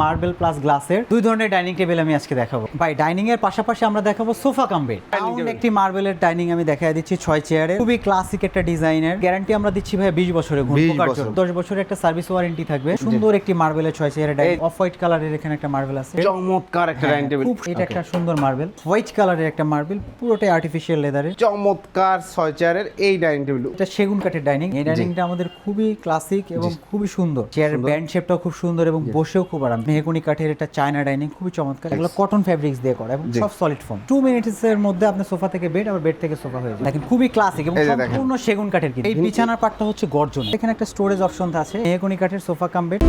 Marble plus গ্লাসের দুই ধরনের ডাইনিং টেবিল আমি আজকে দেখাবো। ভাই ডাইনিং এর পাশাপাশি আমরা দেখাবো সোফা কাম বেড একটি মার্বেলের ডাইনিং আমি দেখা দিচ্ছি ছয় চেয়ারের খুবই ক্লাসিক একটা ডিজাইনের গ্যারান্টি আমরা দিচ্ছি ভাই বিশ বছরের ঘুম 20 পোকার বছর। জন্য। দশ বছরের একটা সার্ভিস ওয়ারেন্টি থাকবে। সুন্দর একটি মার্বেলের ছয় চেয়ারের ডাইনিং অফ হোয়াইট কালারের এখানে একটা মার্বেল আছে। চমৎকার একটা হ্যাঁ, ডাইনিং টেবিল খুব এটা একটা সুন্দর মার্বেল হোয়াইট কালারের একটা মার্বেল পুরোটাই আর্টিফিশিয়াল লেদারের চমৎকার ছয় চেয়ারের এই ডাইনিং টেবিল এটা সেগুন কাঠের ডাইনিং এই ডাইনিংটা আমাদের খুবই ক্লাসিক এবং খুবই সুন্দর। চেয়ারের ব্যান্ড শেপটাও খুব সুন্দর এবং বসেও খুব আরাম। মেহগুনি কাঠের এটা চায়না ডাইনিং খুবই চমৎকার। এগুলো কটন ফ্যাব্রিক্স দিয়ে করা এবং সব সলিড ফোম টু মিনিটস এর মধ্যে আপনি সোফা থেকে বেড আবার বেড থেকে সোফা হয়ে যায় দেখেন খুবই ক্লাসিক এবং। সম্পূর্ণ সেগুন কাঠের কিন্তু। এই বিছানার পাটটা হচ্ছে গর্জন। এখানে একটা স্টোরেজ অপশন আছে মেহগুনি কাঠের সোফা কাম বেড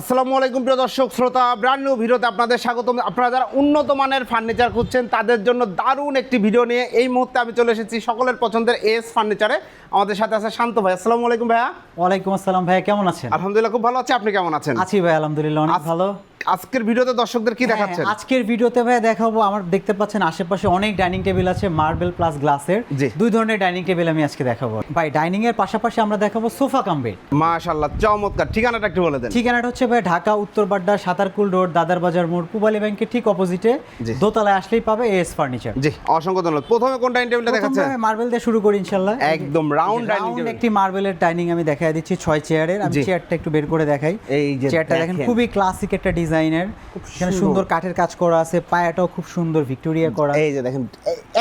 আসসালামু আলাইকুম প্রিয় দর্শক শ্রোতা ব্র্যান্ড নিউ ভিডিওতে আপনাদের স্বাগত আপনারা যারা উন্নত মানের ফার্নিচার খুঁজছেন তাদের জন্য দারুণ একটি ভিডিও নিয়ে এই মুহূর্তে আমি চলে এসেছি সকলের পছন্দের এস ফার্নিচারে আমাদের সাথে আছে শান্ত ভাই। আসসালামু আলাইকুম ভাইয়া। ওয়ালাইকুম আসসালাম ভাইয়া কেমন আছেন? আলহামদুলিল্লাহ খুব ভালো আছে। আপনি কেমন আছেন? আছি ভাই আলহামদুলিল্লাহ অনেক ভালো। আজকের ভিডিওতে দর্শকদের কি দেখাচ্ছেন হ্যাঁ, আজকের ভিডিওতে ভাই দেখাবো আমার দেখতে পাচ্ছেন আশেপাশে অনেক ডাইনিং টেবিল আছে মার্বেল প্লাস গ্লাসের। দুই ধরনের ডাইনিং টেবিল আমি আজকে দেখাবো। ভাই ডাইনিং এর পাশাপাশি আমরা দেখাবো সোফা কাম বেড মাশাআল্লাহ চমৎকার। ঠিকানাটা একটু বলে দেন। ঠিকানাটা হচ্ছে ভাই ঢাকা উত্তরবাড্ডা সাতারকুল রোড দাদার বাজার মোড় পুবালি ব্যাংকের ঠিক অপোজিটে দোতলায় আসলেই পাবে এস ফার্নিচার জি অসংখ্য ধন্যবাদ। প্রথমে কোন ডাইনিং টেবিলটা দেখাচ্ছেন? মার্বেল দিয়ে শুরু করি ইনশাল্লাহ একদম রাউন্ড table। একটি মার্বেলের ডাইনিং আমি দেখাই দিচ্ছি ছয় চেয়ারের আমি। চেয়ারটা একটু বের করে দেখাই। এই যে চেয়ারটা দেখেন। দেখেন। খুবই ক্লাসিক একটা ডিজাইনের। এখানে সুন্দর। কাঠের কাজ করা আছে পায়াটাও খুব সুন্দর ভিক্টোরিয়া করা। এই যে দেখেন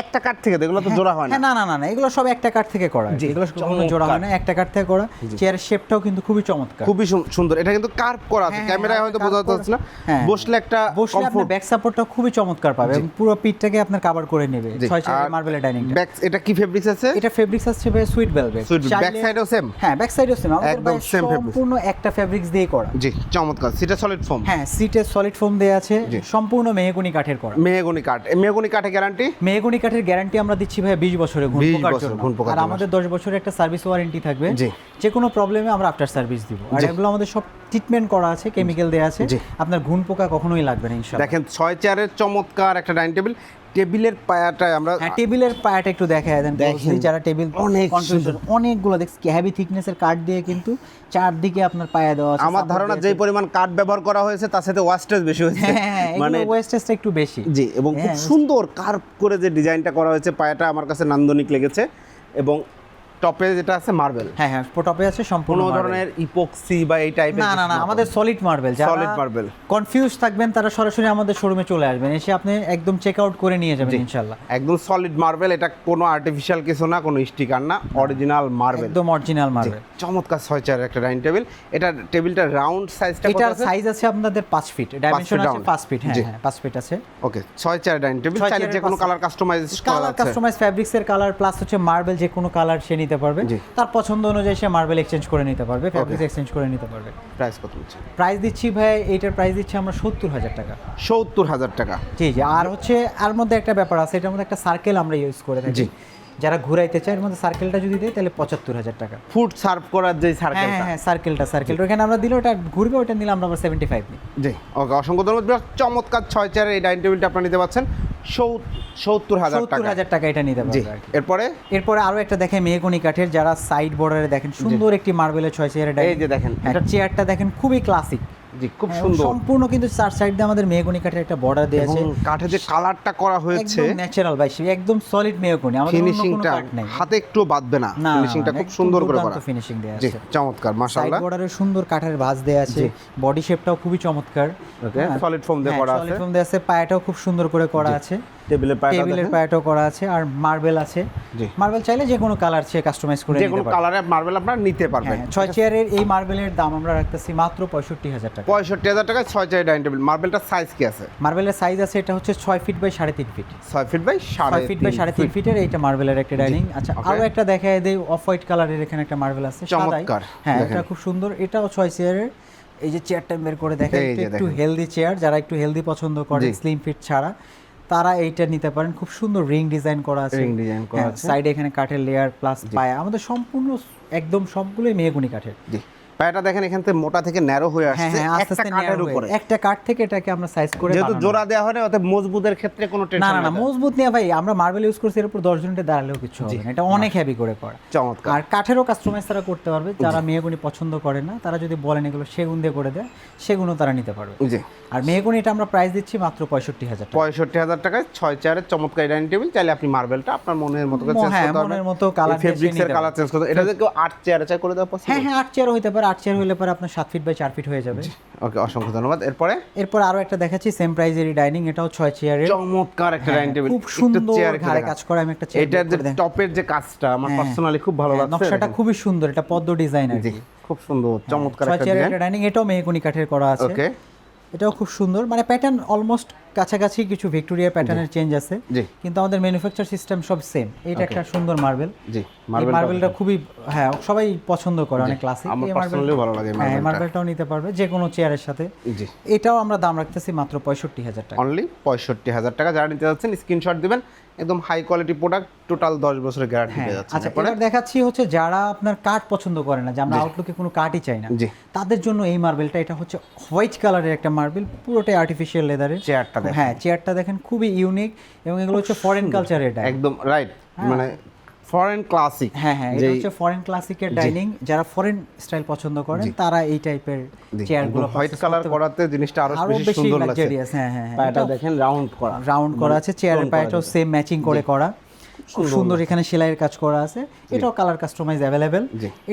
একটা কাঠ থেকে দেখল তো জোড়া হয় না। হ্যাঁ, না না না না এগুলো সব একটা কাঠ থেকে করা। এগুলো কোনো জোড়া হয় না একটা কাঠ থেকে করা। চেয়ারের শেপটাও কিন্তু খুবই চমৎকার। খুবই সুন্দর। এটা কিন্তু কার্ভ করা আছে। হ্যাঁ, ক্যামেরায় হ্যাঁ, হয়তো বোঝা যাচ্ছে না। হ্যাঁ। বসলে একটা বসলে আপনার ব্যাক সাপোর্টটা খুবই চমৎকার পাবে এবং পুরো পিঠটাকে আপনার কভার করে নেবে। ছয় চেয়ারের মার্বেলের ডাইনিং ব্যাক এটা কি ফেব্রিক্স আছে? এটা ফেব্রিক্স আছে ভাই sweet velvet Sweet velvet, back side হ্যাঁ ব্যাক সাইডও সেম আমাদের একদম same fabrics। সম্পূর্ণ একটা ফেব্রিক্স দিয়ে করা। জি চমৎকার। সেটা সলিড ফোম হ্যাঁ সিটের সলিড ফোম দেয়া আছে সম্পূর্ণ মেহগুনি কাঠের করা। মেহগনি কাঠ। মেহগনি কাঠের গ্যারান্টি মেহগুনি কাঠের গ্যারান্টি আমরা দিচ্ছি ভাই বিশ বছরের ঘুন 20 পোকার বছর ঘুণ পোকার আর আমাদের দশ বছরের একটা সার্ভিস ওয়ারেন্টি থাকবে। জি। যে কোনো প্রবলেমে আমরা আফটার সার্ভিস দিব। আর এগুলো আমাদের সব ট্রিটমেন্ট করা আছে কেমিক্যাল দেওয়া আছে। আপনার ঘুণ পোকা কখনোই লাগবে না ইনশাআল্লাহ। দেখেন ছয় চেয়ারের চমৎকার একটা ডাইনিং টেবিল টেবিলের পায়াটায় আমরা হ্যাঁ টেবিলের পায়াটা একটু দেখায় দেন। যারা টেবিল অনেক অনেকগুলো দেখছি হেভি থিকনেসের কাঠ দিয়ে কিন্তু চারদিকে আপনার পায়া দেওয়া আছে আমার ধারণা যে পরিমাণ কাঠ ব্যবহার করা হয়েছে তার সাথে ওয়াস্টেজ বেশি হয়েছে। হ্যাঁ হ্যাঁ মানে ওয়েস্টেজটা একটু বেশি। জি এবং খুব সুন্দর কার্ভ করে যে ডিজাইনটা করা হয়েছে পায়াটা আমার কাছে নান্দনিক লেগেছে এবং টপে যেটা আছে মার্বেল হ্যাঁ হ্যাঁ টপে আছে সম্পূর্ণ কোনো ধরনের ইপক্সি বা এই টাইপের না না না আমাদের solid marble Solid marble। Confuse থাকবেন তারা সরাসরি আমাদের শোরুমে চলে আসবেন। এসে আপনি একদম চেক আউট করে নিয়ে যাবেন ইনশাআল্লাহ। একদম সলিড মার্বেল এটা কোনো আর্টিফিশিয়াল কিছু না কোনো স্টিকার না অরিজিনাল মার্বেল একদম অরিজিনাল মার্বেল চমৎকার ছয় চেয়ারের একটা ডাইনিং টেবিল এটা টেবিলটা রাউন্ড সাইজটা এটার সাইজ আছে আপনাদের পাঁচ ফিট ডাইমেনশন আছে round। পাঁচ ফিট হ্যাঁ হ্যাঁ পাঁচ ফিট আছে। ওকে ছয় চেয়ার ডাইনিং টেবিল চাইলে যে কোনো কালার কাস্টমাইজ কালার কাস্টমাইজ ফ্যাব্রিক্সের কালার প্লাস হচ্ছে মার্বেল যে কোনো কালার সে নিতে পারবে। তার পছন্দ অনুযায়ী সে মার্বেল এক্সচেঞ্জ করে নিতে পারবে ফ্যাব্রিক্স এক্সচেঞ্জ করে নিতে পারবে। প্রাইস কত হচ্ছে প্রাইস দিচ্ছি ভাই এইটার প্রাইস দিচ্ছি আমরা সত্তর হাজার টাকা। সত্তর হাজার টাকা। জি জি। আর হচ্ছে আর মধ্যে একটা ব্যাপার আছে এটার মধ্যে একটা সার্কেল আমরা ইউজ করে থাকি। যারা ঘুরাইতে চায় এর মধ্যে সার্কেলটা যদি দেয় তাহলে পঁচাত্তর হাজার টাকা। ফুড সার্ভ করার যে সার্কেলটা হ্যাঁ হ্যাঁ সার্কেলটা সার্কেলটা ওখানে আমরা দিলে ওটা ঘুরবে ওটা নিলে আমরা আবার সেভেন্টি ফাইভ নিই। জি ওকে অসংখ্য ধন্যবাদ চমৎকার ছয় চেয়ারের এই ডাইনিং টেবিলটা আপনারা নিতে পাচ্ছেন। সত্তর হাজার সত্তর হাজার টাকা এটা নিতে পারবে এরপরে? এরপরে আরও একটা দেখেন মেহগনি কাঠের যারা সাইড বর্ডারে দেখেন সুন্দর একটি মার্বেলের ছয় চেয়ারের এই যে দেখেন, এটা চেয়ারটা দেখেন খুবই ক্লাসিক জি খুব সুন্দর। সম্পূর্ণ কিন্তু চার সাইড দিয়ে আমাদের মেহগনি কাঠের একটা বর্ডার দেওয়া আছে। কাঠে যে কালারটা করা হয়েছে ন্যাচারাল ভাই একদম সলিড মেহগনি আমাদের ফিনিশিংটা হাতে একটু বাঁধবে না ফিনিশিংটা খুব সুন্দর করে করা। ফিনিশিং দেওয়া জি আছে। চমৎকার সাইড মাশাআল্লাহ। বর্ডারে সুন্দর কাঠের ভাঁজ দেওয়া আছে। বডি শেপটাও খুবই চমৎকার। ওকে সলিড ফোম দিয়ে করা আছে। সলিড ফোম দেওয়া আছে পায়াটাও খুব সুন্দর করে করা আছে। টেবিলের পায়াটা টেবিলের পায়াটাও করা আছে আর মার্বেল আছে। মার্বেল চাইলে যে কোনো কালার সে কাস্টমাইজ করে যে কোনো কালারে মার্বেল আপনারা নিতে পারবেন। হ্যাঁ, ছয় চেয়ারের এই মার্বেলের দাম আমরা রাখতেছি মাত্র পঁয়ষট্টি হাজার টাকা। পঁয়ষট্টি হাজার টাকায় ছয় চেয়ার ডাইনিং টেবিল মার্বেলটার সাইজ কি আছে? মার্বেলের সাইজ আছে এটা হচ্ছে ছয় ফিট বাই সাড়ে তিন ফিট ছয় ফিট বাই সাড়ে ফিট বাই সাড়ে তিন ফিটের এইটা মার্বেলের একটা ডাইনিং আচ্ছা okay. আরও একটা দেখায় দেই অফ হোয়াইট কালারের এখানে একটা মার্বেল আছে চমৎকার, হ্যাঁ এটা খুব সুন্দর। এটাও ছয় চেয়ারের এই যে চেয়ারটা বের করে দেখেন একটু হেলদি চেয়ার যারা একটু হেলদি পছন্দ করে স্লিম ফিট ছাড়া তারা এইটা নিতে পারেন। খুব সুন্দর রিং ডিজাইন করা আছে। রিং ডিজাইন করা আছে। সাইডে এখানে কাঠের লেয়ার প্লাস পায়া। আমাদের সম্পূর্ণ একদম সবগুলোই মেহগুনি কাঠের। জি। পায়াটা দেখেন এখান থেকে মোটা থেকে ন্যারো হয়ে হ্যাঁ আসছে হ্যাঁ একটা উপরে। একটা থেকে এটাকে আমরা সাইজ করে যেহেতু জোড়া দেওয়া হয় না অতএব মজবুতের ক্ষেত্রে কোনো টেনশন না না মজবুত নিয়ে ভাই আমরা মার্বেল ইউজ করছি এর উপর দশ জনটা দাঁড়ালেও কিছু হবে না এটা অনেক হেভি করে করা। চমৎকার। আর কাঠেরও কাস্টমাইজ তারা করতে পারবে যারা মেহগুনি পছন্দ করে না তারা যদি বলেন এগুলো সেগুন দিয়ে করে দেয় সেগুনও তারা নিতে পারবে। জি। আর মেহগুনি এটা আমরা প্রাইস দিচ্ছি মাত্র পঁয়ষট্টি হাজার টাকা। পঁয়ষট্টি হাজার টাকায় ছয় চেয়ারের চমৎকার ডাইনিং টেবিল চাইলে আপনি মার্বেলটা আপনার মনের মতো করে চেঞ্জ হ্যাঁ, করতে পারবেন। মনের মতো ফেব্রিক্সের কালার চেঞ্জ করতে এটা যদি কেউ আট চেয়ারে চাই করে দেওয়া হ্যাঁ পসিবল হ্যাঁ আট চেয়ার হইতে পারে আট চেয়ার হলে পরে আপনার সাত ফিট বাই চার ফিট হয়ে যাবে। ওকে অসংখ্য ধন্যবাদ। এরপরে? এরপর আরও একটা দেখাচ্ছি সেম প্রাইজেরই ডাইনিং এটাও ছয় চেয়ারের চমৎকার একটা ডাইনিং টেবিল হ্যাঁ, খুব সুন্দর ঘাড়ে কাজ করা আমি একটা চেয়ার এটার যে টপের যে কাজটা আমার হ্যাঁ, পার্সোনালি খুব ভালো লাগছে। নকশাটা। খুবই সুন্দর এটা পদ্ম ডিজাইন আর খুব সুন্দর চমৎকার একটা ডাইনিং এটাও মেহগনি কাঠের করা আছে। ওকে। এটাও খুব সুন্দর। মানে প্যাটার্ন অলমোস্ট কাছাকাছি কিছু ভিক্টোরিয়া প্যাটার্নের চেঞ্জ আছে। কিন্তু আমাদের ম্যানুফ্যাকচার সিস্টেম সব সেম এটা একটা সুন্দর মার্বেল জি মার্বেলটা খুবই হ্যাঁ সবাই পছন্দ করে অনেক ক্লাসিক আমার পার্সোনালি ভালো লাগে এই হ্যাঁ মার্বেলটাও নিতে পারবে যে কোনো চেয়ারের সাথে। জি। এটাও আমরা দাম রাখতেছি মাত্র পঁয়ষট্টি হাজার টাকা। অনলি পঁয়ষট্টি হাজার টাকা। যারা নিতে যাচ্ছেন স্ক্রিনশট দিবেন। একদম হাই কোয়ালিটি প্রোডাক্ট টোটাল দশ বছরের গ্যারান্টি হ্যাঁ পেয়ে যাচ্ছেন আচ্ছা এবার দেখাচ্ছি হচ্ছে যারা আপনার কাট পছন্দ করে না যে আমরা আউটলুকে কোনো কাটই চাই না তাদের জন্য এই মার্বেলটা এটা হচ্ছে হোয়াইট কালারের একটা মার্বেল পুরোটাই আর্টিফিশিয়াল লেদারের চেয়ারটা দেখেন। হ্যাঁ চেয়ারটা দেখেন খুবই ইউনিক এবং এগুলো হচ্ছে ফরেন কালচার এটা একদম রাইট মানে ফরেন ক্লাসিক হ্যাঁ হ্যাঁ এটা হচ্ছে ফরেন ক্লাসিকের ডাইনিং যারা ফরেন স্টাইল পছন্দ করেন তারা এই টাইপের চেয়ারগুলো হোয়াইট কালার করাতে জিনিসটা আরও বেশি সুন্দর লাগছে। হ্যাঁ হ্যাঁ হ্যাঁ। পায়াটা দেখেন রাউন্ড করা। রাউন্ড করা আছে চেয়ারের পায়টাও সেম ম্যাচিং করে করা। খুব সুন্দর এখানে সেলাইয়ের কাজ করা আছে। এটাও কালার কাস্টমাইজ অ্যাভেলেবেল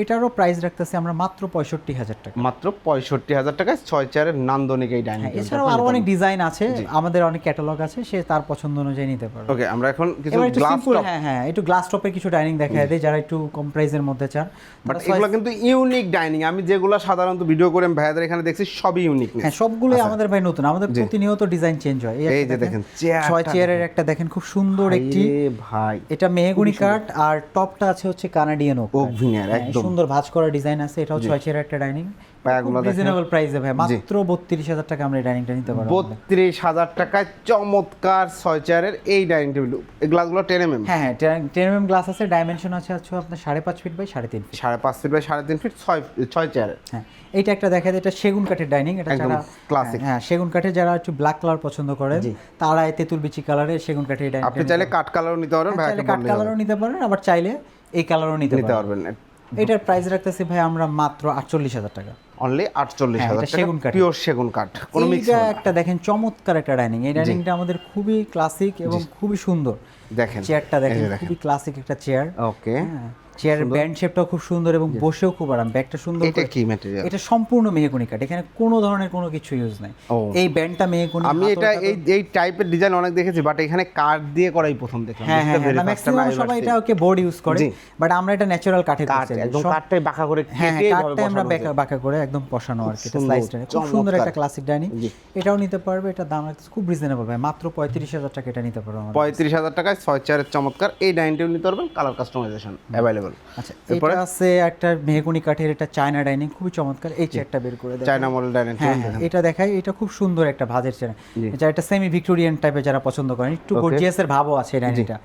এটারও প্রাইস রাখতেছি আমরা মাত্র পঁয়ষট্টি হাজার টাকা। মাত্র পঁয়ষট্টি হাজার টাকায় ছয় চেয়ারের নান্দনিক এই ডাইনিং হ্যাঁ, এছাড়াও আরও অনেক ডিজাইন আছে। আমাদের অনেক ক্যাটালগ আছে সে তার পছন্দ অনুযায়ী নিতে পারবে ওকে আমরা এখন কিছু গ্লাস টপ হ্যাঁ হ্যাঁ একটু গ্লাস টপের কিছু ডাইনিং দেখা দেয় যারা একটু কম প্রাইসের মধ্যে চান। বাট এগুলো কিন্তু ইউনিক ডাইনিং আমি যেগুলো সাধারণত ভিডিও করে আমি ভাইয়াদের এখানে দেখছি সবই ইউনিক হ্যাঁ সবগুলোই আমাদের ভাই নতুন। আমাদের প্রতিনিয়ত ডিজাইন চেঞ্জ হয়। এই যে দেখেন, ছয় চেয়ারের একটা দেখেন খুব সুন্দর একটি ভাই। এটা মেহগুনি কাঠ আর টপটা আছে হচ্ছে কানাডিয়ান ওক ওক ভিনিয়ার হ্যাঁ, একদম। সুন্দর ভাঁজ করা ডিজাইন আছে এটাও ছয় চেয়ারের একটা ডাইনিং পায়াগুলো। রিজনেবল প্রাইসে ভাই মাত্র বত্রিশ হাজার টাকা আমরা এই ডাইনিংটা নিতে পারব। বত্রিশ হাজার টাকায় চমৎকার ছয় চেয়ারের এই ডাইনিং টেবিল এই গ্লাসগুলো টেন এম এম হ্যাঁ হ্যাঁ টেন এম গ্লাস আছে ডাইমেনশন আছে হচ্ছে আপনার সাড়ে পাঁচ ফিট বাই সাড়ে তিন ফিট সাড়ে পাঁচ ফিট বাই সাড়ে তিন ফিট ছয় ছয় চেয়ারের। হ্যাঁ এইটা একটা দেখা যায় এটা সেগুন কাঠের ডাইনিং এটা যারা classic। হ্যাঁ সেগুন কাঠের যারা একটু ব্ল্যাক কালার পছন্দ করেন তারা এই তেঁতুল বিচি কালারের সেগুন কাঠের ডাইনিং আপনি চাইলে কাঠ কালারও নিতে পারেন ভাইয়াকে চাইলে কাট কালারও নিতে পারেন আবার চাইলে এই কালারও নিতে পারবেন এটার প্রাইস রাখতেছি ভাই আমরা মাত্র আটচল্লিশ হাজার টাকা। অনলি আটচল্লিশ হ্যাঁ, হাজার সেগুন কাঠ পিওর সেগুন কাঠ এইটা একটা দেখেন চমৎকার একটা ডাইনিং এই ডাইনিংটা আমাদের খুবই ক্লাসিক এবং খুবই সুন্দর। দেখেন চেয়ারটা দেখেন খুবই ক্লাসিক একটা চেয়ার ওকে চেয়ারের ব্যান্ড শেপটাও খুব সুন্দর এবং বসেও খুব আরাম। ব্যাগটা সুন্দর এটা কি ম্যাটেরিয়াল এটা সম্পূর্ণ মেহগুনি কাঠ এখানে কোনো ধরনের কোনো কিছু ইউজ নাই। এই ব্যান্ডটা মেহগুনি আমি এটা এই এই টাইপের ডিজাইন অনেক দেখেছি বাট এখানে কাঠ দিয়ে করাই প্রথম দেখলাম। হ্যাঁ হ্যাঁ ম্যাক্সিমাম সবাই এটা ওকে বোর্ড ইউজ করে বাট আমরা এটা ন্যাচারাল কাঠে কাঠ একদম কাঠটাই বাঁকা করে হ্যাঁ কেটে হ্যাঁ এভাবে কাঠটা আমরা বাঁকা বাঁকা করে একদম বসানো আর কি স্লাইস খুব সুন্দর একটা ক্লাসিক ডাইনিং এটাও নিতে পারবে এটা দাম খুব রিজনেবল ভাই। মাত্র পঁয়ত্রিশ হাজার টাকা এটা নিতে পারবে পঁয়ত্রিশ হাজার টাকায় ছয় চেয়ারের চমৎকার। এই ডাইনিং নিতে পারবেন কালার কাস্টমাইজেশন অ্যাভেলেবল আচ্ছা এটা আছে একটা মেহগুনি কাঠের এটা চায়না ডাইনিং খুবই চমৎকার। এই চেয়ারটা বের করে দেয় চায়না মডেল ডাইনিং হ্যাঁ হ্যাঁ, এটা দেখাই এটা খুব সুন্দর একটা ভাজের চেয়ার যা এটা সেমি ভিক্টোরিয়ান টাইপের যারা পছন্দ করেন একটু গর্জিয়াস এর ভাবও আছে ডাইনিংটা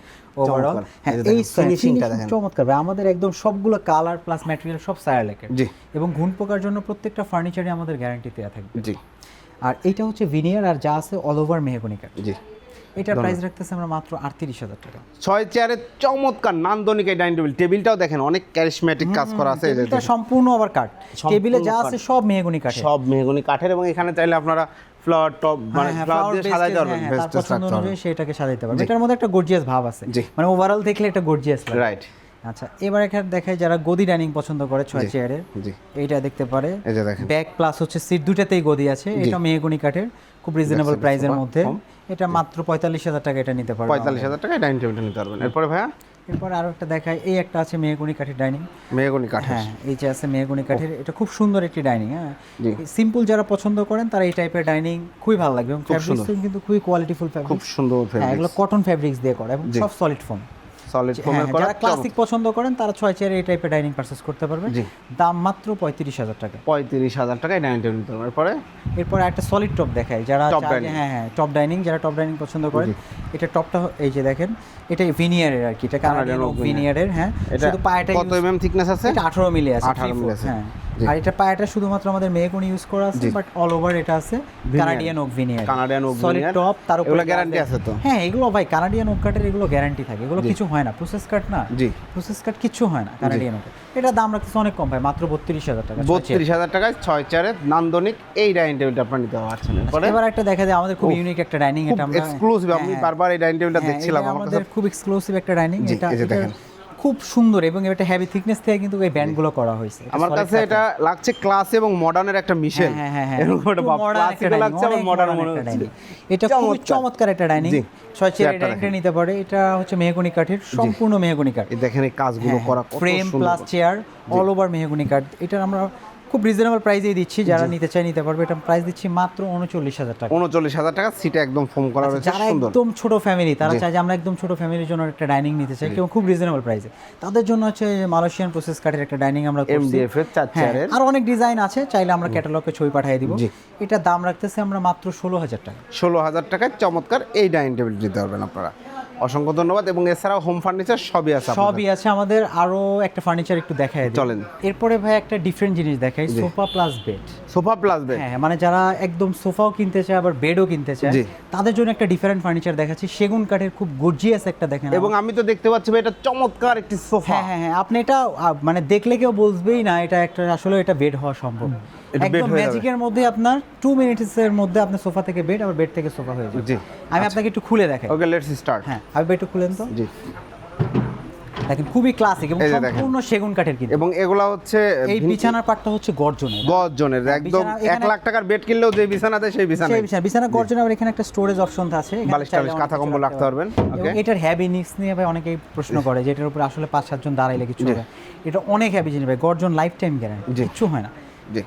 ওভারঅল হ্যাঁ এই এই দেখেন। চমৎকার। ভাই আমাদের একদম সবগুলো কালার প্লাস ম্যাটেরিয়াল সব সায়ালেকের জি। এবং ঘুণ পোকার জন্য প্রত্যেকটা ফার্নিচারে আমাদের গ্যারান্টি দেওয়া থাকবে জি। আর এটা হচ্ছে ভিনিয়ার আর যা আছে অল ওভার মেহগনি কাঠ। জি। এটার প্রাইস রাখতেছে আমরা মাত্র আটত্রিশ হাজার টাকা। ছয় চেয়ারের চমৎকার নান্দনিক এই ডাইনিং টেবিল টেবিলটাও দেখেন অনেক ক্যারিসমেটিক কাজ করা আছে টেবিলটা সম্পূর্ণ আবার কাঠ টেবিলে যা আছে সব মেহগনি কাঠের। সব মেহগনি কাঠের এবং এখানে চাইলে আপনারা ফ্লাওয়ার টপ মানে হ্যাঁ, হ্যাঁ, ফ্লাওয়ার দিয়ে সাজাইতে পারবেন হ্যাঁ, হ্যাঁ, অনুযায়ী সেটাকে সাজাইতে পারবে এটার মধ্যে একটা গর্জিয়াস ভাব আছে। মানে ওভারঅল দেখলে একটা গর্জিয়াস লাগে। রাইট আচ্ছা এবার এখানে দেখায় যারা গদি ডাইনিং পছন্দ করে ছয় চেয়ারের জি। এইটা দেখতে পারে। ব্যাক প্লাস হচ্ছে সিট দুটাতেই গদি আছে এটা মেহগনি কাঠের। খুব রিজনেবল প্রাইসের মধ্যে। এটা মাত্র পঁয়তাল্লিশ হাজার টাকা এটা নিতে পারবে পঁয়তাল্লিশ হাজার টাকায় ডাইনিং টেবিলটা নিতে পারবেন। এরপরে ভাইয়া? এরপর আরও একটা দেখায় এই একটা আছে মেহগনি কাঠের ডাইনিং মেহগনি কাঠের। হ্যাঁ এই যে আছে মেহগনি কাঠের এটা খুব সুন্দর একটি ডাইনিং হ্যাঁ। সিম্পল যারা পছন্দ করেন তারা এই টাইপের ডাইনিং খুবই ভালো লাগবে। এবং ফ্যাব্রিক্স কিন্তু খুবই কোয়ালিটিফুল খুব সুন্দর ফেব্রিক এগুলো কটন ফ্যাব্রিক্স দিয়ে করা এবং সব সলিড ফোম সলিড ফোমের করা যারা ক্লাসিক পছন্দ করেন তারা ছয় চেয়ারে এই টাইপের ডাইনিং পারচেস করতে পারবে। জি। দাম মাত্র পঁয়ত্রিশ হাজার টাকা। পঁয়ত্রিশ হাজার টাকায় ডাইনিং টেবিল নিতে পারবেন এরপরে? এরপর একটা সলিড টপ দেখায় যারা হ্যাঁ হ্যাঁ টপ ডাইনিং যারা টপ ডাইনিং পছন্দ করেন এটা টপটা এই যে দেখেন এটা ভিনিয়ারের আর কি এটা কানাডিয়ান ভিনিয়ারের হ্যাঁ। শুধু পায়াটা কত এমএম থিকনেস আছে? এটা 18 মিলি আছে 18 মিলি আছে। হ্যাঁ। আর এটা পায়াটা শুধুমাত্র আমাদের মেয়েগুন ইউজ করা আছে বাট অল ওভার এটা আছে। Canadian oak veneer Canadian oak solid top তার উপরে guarantee আছে তো? হ্যাঁ এগুলো ভাই কানাডিয়ান ওক কাঠের এগুলো গ্যারান্টি থাকে। এগুলো কিছু হয় না। প্রসেস কাট না। জি। প্রসেস কাট কিছু হয় না কানাডিয়ান ওক এটা দাম রাখতেছে অনেক কম ভাই মাত্র বত্রিশ হাজার টাকা। বত্রিশ হাজার টাকায় ছয় চেয়ারের নান্দনিক এই ডাইনিং টেবিলটা আপনার নিতে পারছেন এরপরে? এবার একটা দেখা যায় আমাদের খুব ইউনিক একটা ডাইনিং এটা আমরা এক্সক্লুসিভ আমি হ্যাঁ, বারবার এই ডাইনিং টেবিলটা হ্যাঁ, দেখছিলাম আমাদের খুব এক্সক্লুসিভ একটা ডাইনিং এটা এটা দেখেন। খুব সুন্দর এবং এটা হেভি থিকনেস থেকে কিন্তু এই ব্যান্ডগুলো করা হয়েছে। আমার কাছে এটা লাগছে ক্লাস এবং মডার্নের একটা মিশেল হ্যাঁ, হ্যাঁ, হ্যাঁ। একটা একটা ক্লাসিক্যাল লাগছে এবং মডার্ন মনে হচ্ছে। এটা খুব চমৎকার। একটা ডাইনিং ছয় চেয়ারটা ডাইনিংটা নিতে পারে। এটা হচ্ছে মেহগনি কাঠের সম্পূর্ণ মেহগনি কাঠ। এই দেখেন এই কাজগুলো করা কত frame plus chair all over mahogany কাঠ। এটা আমরা খুব রিজনেবল প্রাইসেই দিচ্ছি যারা নিতে চায় নিতে পারবে। এটা প্রাইস দিচ্ছি মাত্র উনচল্লিশ হাজার টাকা। উনচল্লিশ হাজার টাকা সিটে একদম ফোম করা রয়েছে যারা একদম ছোট ফ্যামিলি তারা। চায় যে আমরা একদম ছোট ফ্যামিলির জন্য একটা ডাইনিং নিতে চাই কেউ খুব রিজনেবল প্রাইসে তাদের জন্য হচ্ছে মালয়েশিয়ান প্রসেস কাঠের একটা ডাইনিং আমরা MDF এর চার হ্যাঁ, চেয়ারের। আর অনেক ডিজাইন আছে চাইলে আমরা ক্যাটালগে ছবি পাঠিয়ে দিব। এটা দাম রাখতেছে আমরা মাত্র ষোলো হাজার টাকা। ষোলো হাজার টাকায় চমৎকার এই ডাইনিং টেবিল দিতে পারবেন আপনারা। অসংখ্য ধন্যবাদ এবং এছাড়াও হোম ফার্নিচার সবই আছে সবই আছে আমাদের আরও একটা ফার্নিচার একটু দেখায় চলেন। এরপরে ভাই একটা ডিফারেন্ট জিনিস দেখাই sofa plus bed sofa plus bed হ্যাঁ মানে যারা একদম সোফাও কিনতে চায় আবার বেডও কিনতে চায় তাদের জন্য একটা ডিফারেন্ট ফার্নিচার দেখাচ্ছি। সেগুন কাঠের খুব গর্জিয়াস একটা দেখেন এবং আমি তো দেখতে পাচ্ছি এটা চমৎকার একটি সোফা। হ্যাঁ হ্যাঁ হ্যাঁ আপনি এটা মানে দেখলে কেউ বুঝবেই না এটা একটা আসলে এটা বেড হওয়া সম্ভব। একদম ম্যাজিকের মধ্যে আপনার টু মিনিটস এর মধ্যে আপনার সোফা থেকে বেড আবার বেড থেকে সোফা হয়ে যাবে। আমি আপনাকে একটু খুলে দেখাই। ওকে লেটস স্টার্ট হ্যাঁ আমি একটু খুলেন তো। জি। দেখেন খুবই ক্লাসিক এবং। সম্পূর্ণ সেগুন কাঠের কিন্তু। এবং এগুলা হচ্ছে এই বিছানার পাটটা হচ্ছে গর্জনের। গজনের একদম বিছানা- এক লাখ টাকার বেড কিনলেও যে বিছানা দেয় সেই বিছানা সেই বিছানা। গর্জন আবার এখানে একটা স্টোরেজ অপশন আছে বালিশ টালিশ, কাঁথা কম্বল রাখতে পারবেন। এটার হ্যাভি নিক্স নিয়ে ভাই অনেকেই প্রশ্ন করে যে এটার উপরে আসলে পাঁচ সাতজন দাঁড়াইলে কিছু। হবে। এটা অনেক হ্যাভি জিনিস ভাই গর্জন লাইফ টাইম গ্যারান্টি। কিছু হয় না। জি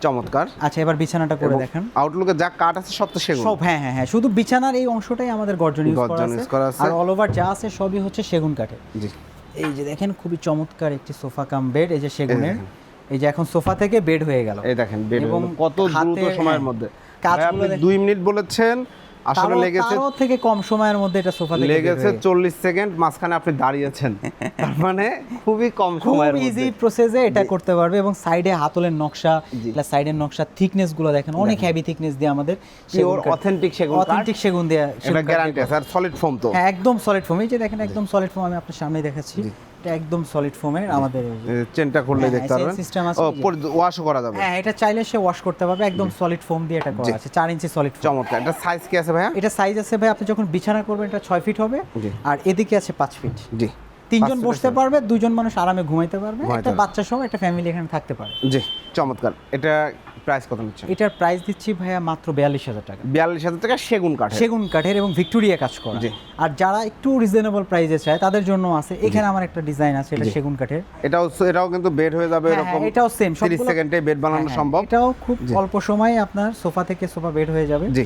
চমৎকার। আচ্ছা এবার বিছানাটা করে দেখেন। আউটলুকে যা কাঠ আছে সব তো সেগুন। সব হ্যাঁ হ্যাঁ হ্যাঁ শুধু বিছানার এই অংশটাই আমাদের গর্জন ইউজ করা আছে। আর অল ওভার যা আছে সবই হচ্ছে সেগুন কাঠের। জি। এই যে দেখেন খুবই চমৎকার একটি সোফা কাম বেড এই যে সেগুনের। এই যে এখন সোফা থেকে বেড হয়ে গেল। এই দেখেন বেড এবং কত দ্রুত সময়ের হ্যাঁ, মধ্যে। আপনি দুই মিনিট বলেছেন আসলে লেগেছে থেকে কম সময়ের মধ্যে এটা সোফা লেগেছে হয়ে গেছে। চল্লিশ সেকেন্ড মাঝখানে আপনি দাঁড়িয়েছেন। তার মানে খুবই কম সময়ের ইজি প্রসেসে এটা করতে পারবে এবং সাইডে হাতলের নকশা প্লাস সাইডের নকশা থিকনেসগুলো দেখেন অনেক হেভি থিকনেস দিয়ে আমাদের পিওর অথেন্টিক সেগুন অথেন্টিক সেগুন দিয়ে এটা গ্যারান্টি আছে আর সলিড ফোম তো। হ্যাঁ একদম সলিড ফোম এই যে দেখেন একদম সলিড ফোম আমি আপনার সামনে দেখাচ্ছি। এটা একদম সলিড ফোমের আমাদের চেনটা খুললে হ্যাঁ, দেখতে হ্যাঁ, পারবেন? সিস্টেম আছে ওয়াশও করা যাবে। হ্যাঁ এটা চাইলে সে ওয়াশ করতে পারবে একদম সলিড ফোম দিয়ে এটা করা আছে চার ইঞ্চি সলিড ফোম চমৎকার। এটা সাইজ কি আছে ভাইয়া? এটা সাইজ আছে ভাই আপনি যখন বিছানা করবেন এটা ছয় ফিট হবে আর এদিকে আছে পাঁচ ফিট জি। তিনজন বসতে পারবে দুজন মানুষ আরামে ঘুমাইতে পারবে একটা বাচ্চা সহ একটা ফ্যামিলি এখানে থাকতে পারে। জি চমৎকার। এটা প্রাইস কত নিচ্ছেন এটার প্রাইস দিচ্ছি ভাইয়া মাত্র বিয়াল্লিশ হাজার টাকা। বিয়াল্লিশ হাজার টাকা সেগুন কাঠ সেগুন কাঠের এবং ভিক্টোরিয়া কাজ করা। জি। আর যারা একটু রিজনেবল প্রাইসে চায় তাদের জন্য আছে। এখানে আমার একটা ডিজাইন আছে এটা সেগুন কাঠের। এটাও এটাও কিন্তু বেড হয়ে যাবে হ্যাঁ, এরকম হ্যাঁ, এটাও সেম তিরিশ সেকেন্ডে বেড বানানো সম্ভব। এটাও খুব অল্প সময়ে আপনার সোফা থেকে সোফা বেড হয়ে যাবে। জি।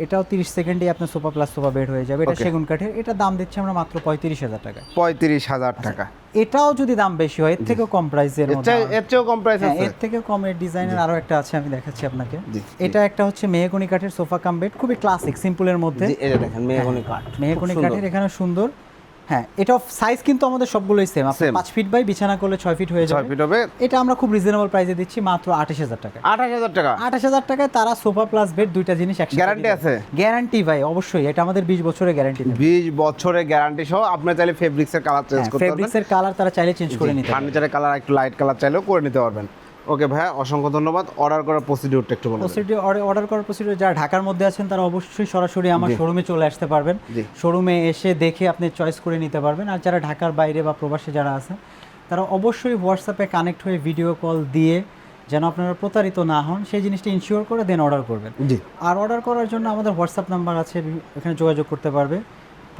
এটাও তিরিশ সেকেন্ডে আপনার সোফা প্লাস সোফা বেড হয়ে যাবে। এটা সেগুন কাঠের এটা দাম দিচ্ছি আমরা মাত্র পঁয়ত্রিশ হাজার টাকা পঁয়ত্রিশ হাজার আচ্ছা, টাকা। এটাও যদি দাম বেশি হয় এর থেকেও কম প্রাইসের এর চেয়ে- এর চেয়েও কম প্রাইস হ্যাঁ আছে। এর থেকে কমের ডিজাইনের আরও একটা আছে আমি দেখাচ্ছি আপনাকে। এটা একটা হচ্ছে মেহগনি কাঠের সোফা কাম বেড খুবই ক্লাসিক সিম্পলের মধ্যে। এই দেখেন মেহগনি কাঠ। খুব মেহগনি কাঠের এখানে সুন্দর। হ্যাঁ এটা সাইজ কিন্তু আমাদের সবগুলোই সেম আপনি Same। পাঁচ ফিট বাই বিছানা করলে ছয় ফিট হয়ে যাবে। ফিট হবে। এটা আমরা খুব রিজনেবল প্রাইসে দিচ্ছি মাত্র আঠাশ হাজার টাকা। আঠাশ হাজার টাকা। আঠাশ হাজার টাকায় তারা সোফা প্লাস বেড দুইটা জিনিস একসাথে Guarantee আছে? গ্যারান্টি ভাই অবশ্যই। এটা আমাদের বিশ বছরের গ্যারান্টি বিশ বছরের গ্যারান্টি সহ আপনি চাইলে ফেব্রিক্স এর কালার চেঞ্জ করতে পারবেন। ফেব্রিক্স এর কালার তারা চাইলে চেঞ্জ করে নিতে পারে ফার্নিচারের কালার একটু লাইট কালার চাইলেও করে নিতে পারবেন। ওকে ভাইয়া অসংখ্য ধন্যবাদ। অর্ডার করার প্রসিডিউরটা একটু বলুন প্রসিডিউর অর্ডার করার প্রসিডিউর যারা ঢাকার মধ্যে আছেন তারা অবশ্যই সরাসরি আমার শোরুমে চলে আসতে পারবেন। শোরুমে এসে দেখে আপনি চয়েস করে নিতে পারবেন। আর যারা ঢাকার বাইরে বা প্রবাসে যারা আছে তারা অবশ্যই হোয়াটসঅ্যাপে কানেক্ট হয়ে ভিডিও কল দিয়ে যেন আপনারা প্রতারিত না হন সেই জিনিসটা ইনশিওর করে দেন অর্ডার করবেন। আর অর্ডার করার জন্য আমাদের হোয়াটসঅ্যাপ নাম্বার আছে এখানে যোগাযোগ করতে পারবে।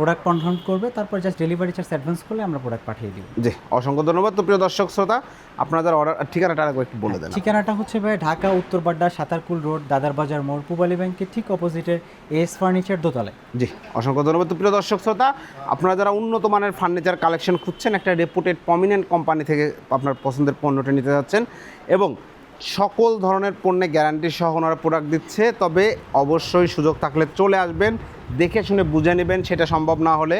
প্রোডাক্ট কনফার্ম করবে তারপর জাস্ট ডেলিভারি চার্জ অ্যাডভান্স করলে আমরা প্রোডাক্ট পাঠিয়ে দিব। জি অসংখ্য ধন্যবাদ। তো প্রিয় দর্শক শ্রোতা আপনাদের অর্ডার ঠিকানাটা আরেকবার একটু বলে দেন। ঠিকানাটা হচ্ছে ভাই ঢাকা উত্তরপাড্ডা সাতারকুল রোড দাদার বাজার মোড় পুবালি ব্যাংকের ঠিক অপোজিটে এস ফার্নিচার দোতলায়। জি অসংখ্য ধন্যবাদ। তো প্রিয় দর্শক শ্রোতা আপনারা যারা উন্নত মানের ফার্নিচার কালেকশন খুঁজছেন একটা রেপুটেড প্রমিনেন্ট কোম্পানি থেকে আপনার পছন্দের পণ্যটা নিতে যাচ্ছেন এবং সকল ধরনের পণ্যে গ্যারান্টি সহ ওনারা প্রোডাক্ট দিচ্ছে তবে অবশ্যই সুযোগ থাকলে চলে আসবেন দেখে শুনে বুঝে নেবেন সেটা সম্ভব না হলে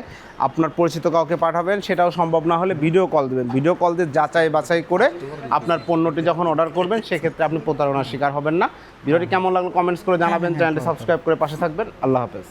আপনার পরিচিত কাউকে পাঠাবেন সেটাও সম্ভব না হলে ভিডিও কল দেবেন। ভিডিও কল দিয়ে যাচাই বাছাই করে আপনার পণ্যটি যখন অর্ডার করবেন সেক্ষেত্রে আপনি প্রতারণার শিকার হবেন না। ভিডিওটি কেমন লাগল কমেন্টস করে জানাবেন হ্যাঁ, চ্যানেলটি হ্যাঁ, সাবস্ক্রাইব করে পাশে থাকবেন। আল্লাহ হাফেজ।